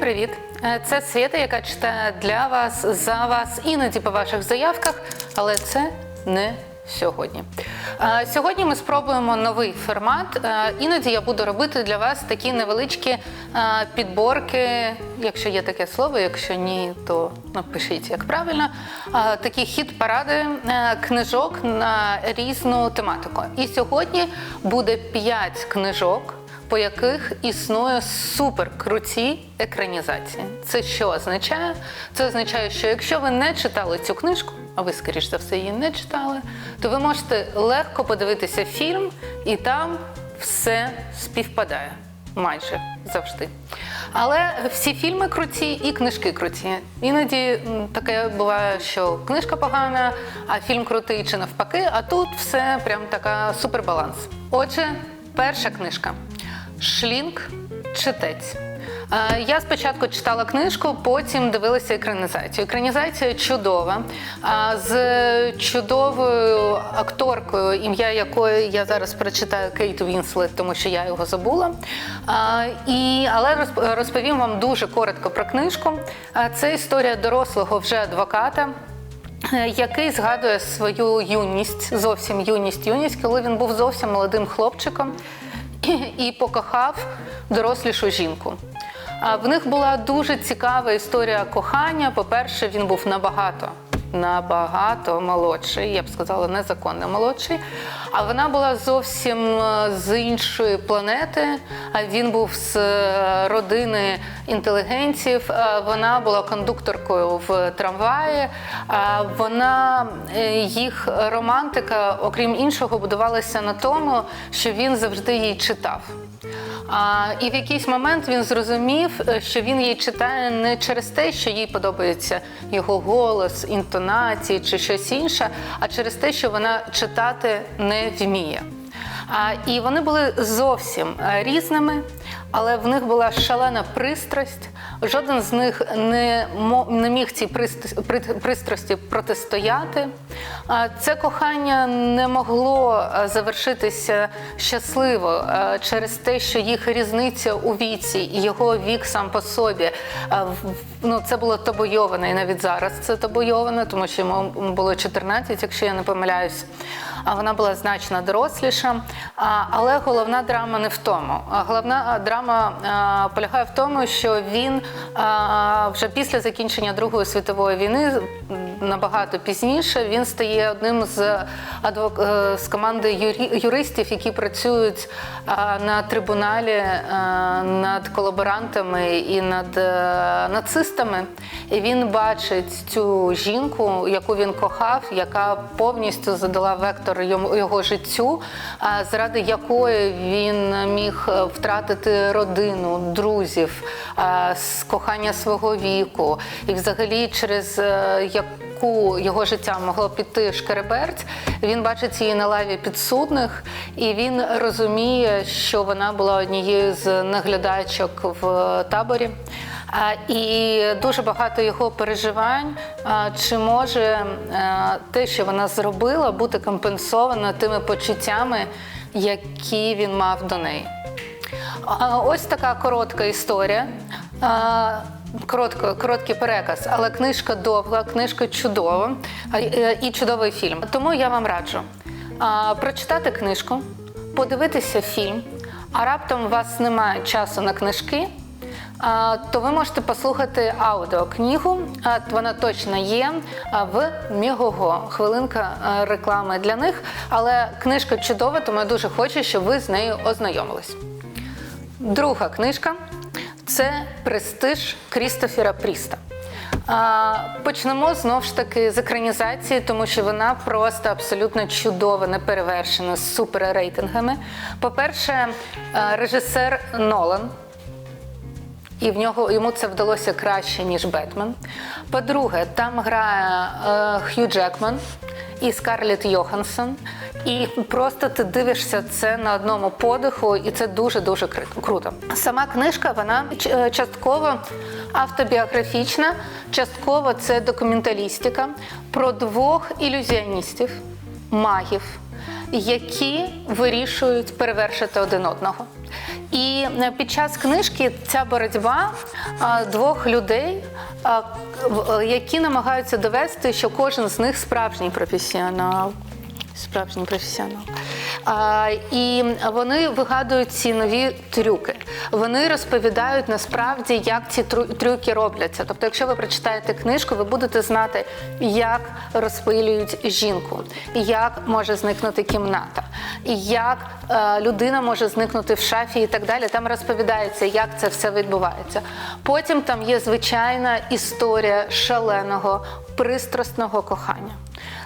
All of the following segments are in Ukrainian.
привіт! Е, Це Свята, яка читає для вас за вас іноді по ваших заявках, але це не сьогодні. Е, Сьогодні ми спробуємо новий формат. Е, Іноді я буду робити для вас такі невеличкі підборки, якщо є таке слово, якщо ні, то напишіть як правильно. Такі хіт-паради е, книжок на різну тематику. І сьогодні буде 5 книжок по яких існує суперкруті екранізації. Це що означає? Це означає, що якщо ви не читали цю книжку, а ви, скоріш за все, її не читали, то ви можете легко подивитися фільм, і там все співпадає. Майже завжди. Але всі фільми круті і книжки круті. Іноді таке буває, що книжка погана, а фільм крутий чи навпаки, а тут все прям така супербаланс. Отже, перша книжка Шлінг читець. Е, Я спочатку читала книжку, потім дивилася екранізацію. Екранізація чудова. а З чудовою акторкою, ім'я якої я зараз прочитаю Кейт Вінслет, тому що я його забула. І, але розп- розповім вам дуже коротко про книжку. Це історія дорослого вже адвоката. е, Який згадує свою юність, зовсім юність, юність, коли він був зовсім молодим хлопчиком і покохав дорослішу жінку. В них була дуже цікава історія кохання. По-перше, він був набагато. Набагато молодший, я б сказала, незаконно молодший. А вона була зовсім е, з іншої планети. А він був з е, родини інтелігентів. Е, Вона була кондукторкою в трамваї. Вона їх романтика, окрім іншого, будувалася на тому, що він завжди їй читав. А, і в якийсь момент він зрозумів, що він її читає не через те, що їй подобається його голос, інтонації чи щось інше, а через те, що вона читати не вміє. А, і вони були зовсім е, різними, але в них була шалена пристрасть. Жоден з них не, не міг цій прист- пристрасті протистояти. Це кохання не могло е, завершитися щасливо е, через те, що їх різниця у віці і його вік сам по собі. е, Ну, це було табойоване, і навіть зараз це табойоване, тому що йому було 14, якщо я не помиляюсь. А вона була значно доросліша. Але головна драма не в тому. Головна драма полягає в тому, що він вже після закінчення Другої світової війни, набагато пізніше, він стає одним з, адвок... е, з команди юрі... юристів, які працюють на трибуналі а, над колаборантами і над е, нацистами. І він бачить цю жінку, яку він кохав, яка повністю задала вектор його життю, а, заради якої він міг е, втратити родину, друзів, с- кохання свого віку, і взагалі через е, яку його життя могло піти шкереберть, він бачить її на лаві підсудних, і він розуміє, що вона була однією з наглядачок в таборі. І дуже багато його переживань, чи може е, те, що вона зробила, бути компенсовано тими почуттями, які він мав до неї. Ось така коротка історія. Коротко, короткий переказ, але книжка довга, книжка чудова е, і чудовий фільм. Тому я вам раджу прочитати книжку, подивитися фільм, а раптом у вас немає часу на книжки, то ви можете послухати аудіокнигу. Вона точно є в Мігого. Хвилинка реклами для них. Але книжка чудова, тому я дуже хочу, щоб ви з нею ознайомились. Друга книжка це Престиж Крістофера Пріста. Почнемо знову ж таки з екранізації, тому що вона просто абсолютно чудова, неперевершена, з суперрейтингами. По-перше, е, режисер Нолан. І в нього йому це вдалося краще, ніж Бетмен. По-друге, там грає е, Хью Джекман і Скарлетт Йоханссон. І просто ти дивишся це на одному подиху, і це дуже дуже круто. Сама книжка вона е, частково автобіографічна, частково це документалістика про двох ілюзіоністів, магів, які вирішують перевершити один одного. І е, під час книжки ця боротьба двох людей, е, які намагаються довести, що кожен з них справжній професіонал. Справжній професіонал. І вони вигадують ці нові трюки. Вони розповідають насправді, як ці трюки робляться. Тобто, якщо ви прочитаєте книжку, ви будете знати, як розпилюють жінку, як може зникнути кімната, як е, людина може зникнути в шафі і так далі. Там розповідається, як це все відбувається. Потім там є звичайна історія шаленого, пристрасного кохання.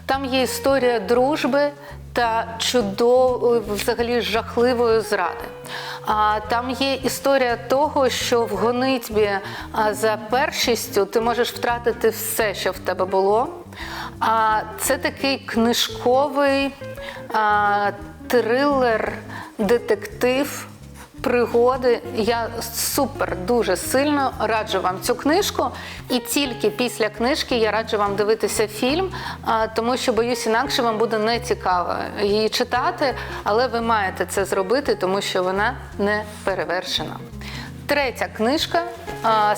Там є історія дружби та чудової, взагалі жахливої зради. А там є історія того, що в гонитьбі за першістю ти можеш втратити все, що в тебе було. А це такий книжковий а, трилер, детектив пригоди. Я супер дуже сильно раджу вам цю книжку. І тільки після книжки я раджу вам дивитися фільм, тому що боюсь, інакше вам буде не цікаво її читати, але ви маєте це зробити, тому що вона не перевершена. Третя книжка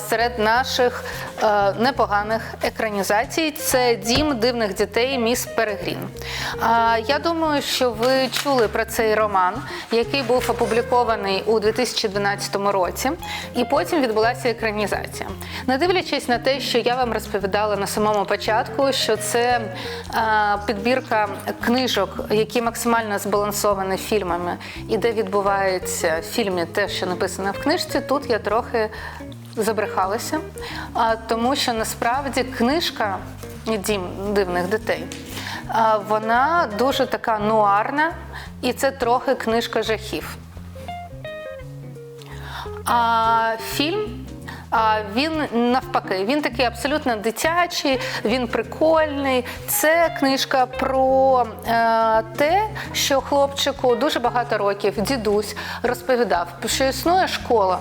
серед наших непоганих екранізацій це Дім дивних дітей Міс Перегрін. А, Я думаю, що ви чули про цей роман, який був опублікований у 2012 році, і потім відбулася екранізація. Не дивлячись на те, що я вам розповідала на самому початку, що це підбірка книжок, які максимально збалансовані фільмами, і де відбувається в фільмі те, що написано в книжці, тут я трохи забрехалася, тому що насправді книжка Дім дивних дітей. Вона дуже така нуарна, і це трохи книжка жахів. А фільм. А він навпаки, він такий абсолютно дитячий, він прикольний. Це книжка про е, те, що хлопчику дуже багато років дідусь розповідав, що існує школа,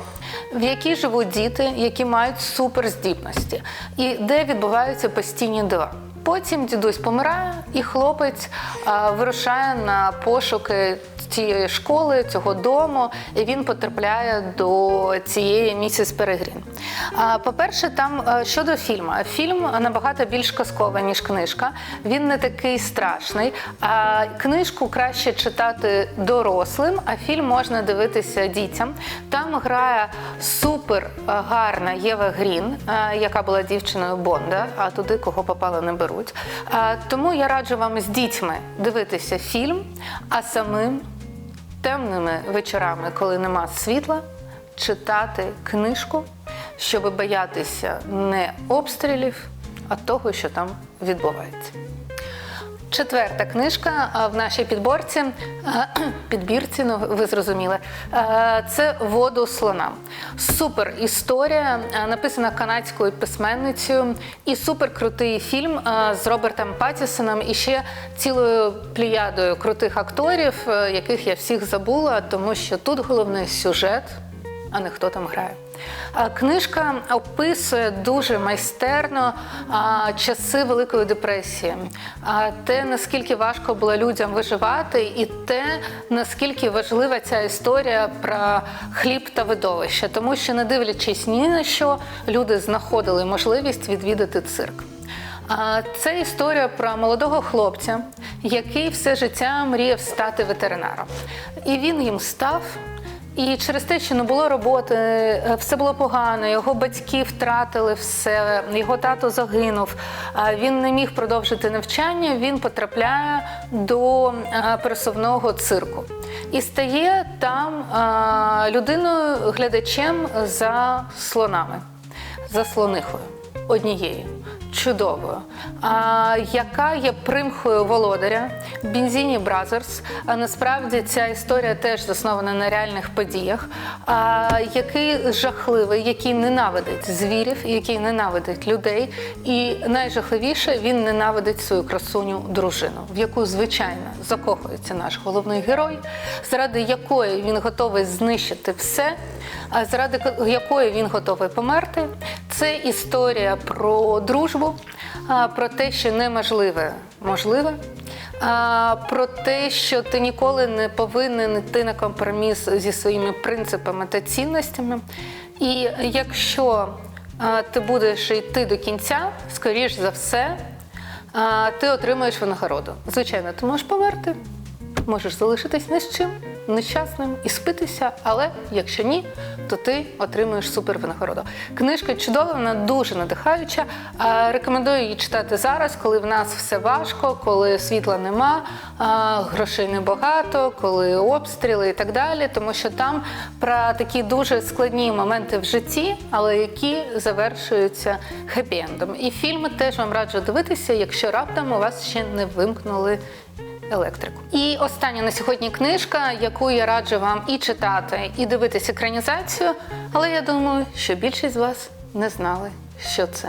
в якій живуть діти, які мають суперздібності, і де відбуваються постійні дива. Потім дідусь помирає, і хлопець а, вирушає на пошуки цієї школи, цього дому, і він потрапляє до цієї місіс Перегрін. По-перше, там е, щодо фільму, фільм набагато більш казковий, ніж книжка. Він не такий страшний. А книжку краще читати дорослим, а фільм можна дивитися дітям. Там грає супер е, гарна Єва Грін, е, яка була дівчиною Бонда, а туди кого попало не беруть. А, Тому я раджу вам з дітьми дивитися фільм, а самим темними вечорами, коли нема світла, читати книжку, щоб боятися не обстрілів, а того, що там відбувається. Четверта книжка в нашій підборці, підбірці, ну ви зрозуміли, це воду слона. Супер історія, написана канадською письменницею, і супер крутий фільм з Робертом Паттісоном і ще цілою пліядою крутих акторів, яких я всіх забула, тому що тут головний сюжет, а не хто там грає. Книжка описує дуже майстерно часи Великої депресії, те, наскільки важко було людям виживати, і те, наскільки важлива ця історія про хліб та видовище, тому що, не дивлячись ні на що, люди знаходили можливість відвідати цирк. Це історія про молодого хлопця, який все життя мріяв стати ветеринаром. І він їм став. І через те, що не було роботи, е, все було погано, його батьки втратили все, його тато загинув. Він не міг продовжити навчання. Він потрапляє до е, пересувного цирку і стає там е, людиною глядачем за слонами, за слонихою однією. Чудовою, а, яка є примхою володаря Бензіні Бразерс. А насправді ця історія теж заснована на реальних подіях, а, який жахливий, який ненавидить звірів, який ненавидить людей. І найжахливіше він ненавидить свою красуню дружину, в яку звичайно закохується наш головний герой, заради якої він готовий знищити все, заради якої він готовий померти. Це історія про дружбу, про те, що неможливе можливе, про те, що ти ніколи не повинен йти на компроміс зі своїми принципами та цінностями. І якщо ти будеш йти до кінця, скоріш за все, ти отримаєш винагороду. Звичайно, ти можеш померти, можеш залишитись ні з чим, нещасним і спитися, але якщо ні, то ти отримуєш супер винагороду. Книжка чудова, вона дуже надихаюча. Рекомендую її читати зараз, коли в нас все важко, коли світла нема, грошей небагато, коли обстріли і так далі. Тому що там про такі дуже складні моменти в житті, але які завершуються хеппі-ендом. І фільми теж вам раджу дивитися, якщо раптом у вас ще не вимкнули електрику. І остання на сьогодні книжка, яку я раджу вам і читати, і дивитись екранізацію. Але я думаю, що більшість з вас не знали, що це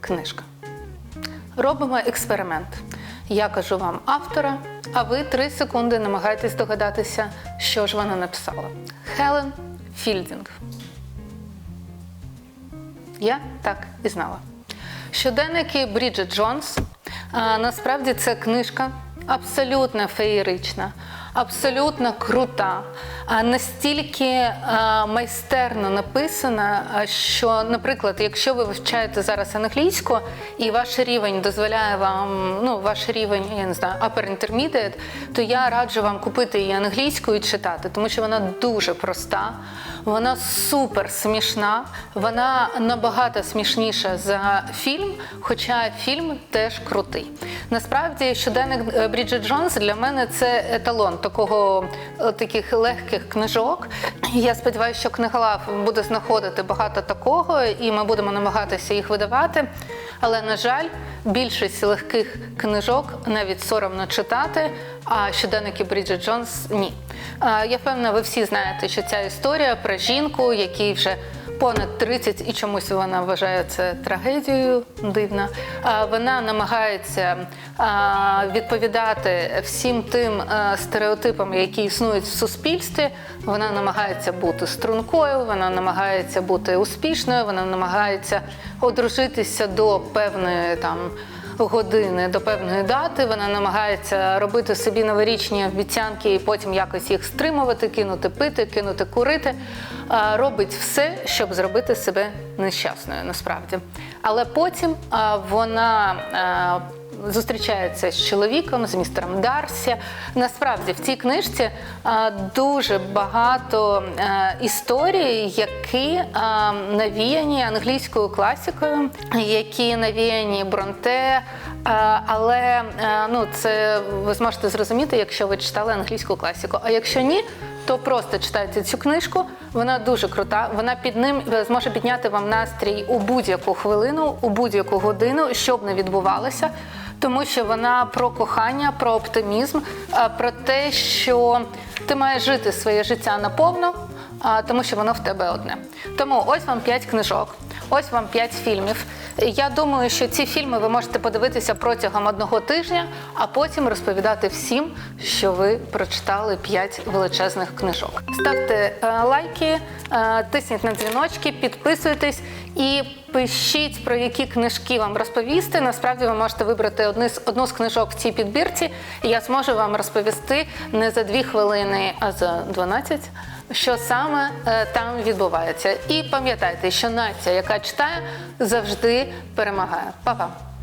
книжка. Робимо експеримент. Я кажу вам автора, а ви три секунди намагаєтесь догадатися, що ж вона написала. Хелен Філдінг. Я так і знала. Щоденники Бріджит Джонс. А, насправді це книжка абсолютно феєрична, абсолютно крута, а настільки майстерно написана, що, наприклад, якщо ви вивчаєте зараз англійську і ваш рівень дозволяє вам, ну, ваш рівень, я не знаю, upper intermediate, то я раджу вам купити її англійською і читати, тому що вона дуже проста, вона супер смішна, вона набагато смішніша за фільм, хоча фільм теж крутий. Насправді, щоденник е, Бріджит Джонс для мене це еталон такого е, таких легких книжок. Я сподіваюся, що книголав буде знаходити багато такого, і ми будемо намагатися їх видавати. Але на жаль, більшість легких книжок навіть соромно читати. А щоденники Бріджит Джонс ні. Я впевнена, ви всі знаєте, що ця історія про жінку, якій вже понад 30 і чомусь вона вважає це трагедією дивно. Вона намагається відповідати всім тим стереотипам, які існують в суспільстві. Вона намагається бути стрункою, вона намагається бути успішною, вона намагається одружитися до певної там години до певної дати. Вона намагається робити собі новорічні обіцянки і потім якось їх стримувати, кинути пити, кинути курити. Робить все, щоб зробити себе нещасною насправді. Але потім вона. Зустрічається з чоловіком, з містером Дарсі. Насправді в цій книжці дуже багато е, історій, які навіяні англійською класикою, які навіяні Бронте. Але е, ну, це ви зможете зрозуміти, якщо ви читали англійську класику. А якщо ні, то просто читайте цю книжку. Вона дуже крута. Вона під ним е, зможе підняти вам настрій у будь-яку хвилину, у будь-яку годину, що б не відбувалося. Тому що вона про кохання, про оптимізм, про те, що ти маєш жити своє життя наповно, тому що воно в тебе одне. Тому ось вам п'ять книжок, ось вам п'ять фільмів. Я думаю, що ці фільми ви можете подивитися протягом одного тижня, а потім розповідати всім, що ви прочитали п'ять величезних книжок. Ставте е, лайки, е, тисніть на дзвіночки, підписуйтесь і пишіть про які книжки вам розповісти. Насправді ви можете вибрати одну з, одну з книжок в цій підбірці, і я зможу вам розповісти не за дві хвилини, а за 12, що саме е, там відбувається. І пам'ятайте, що нація, яка читає, завжди перемагає. Па-па!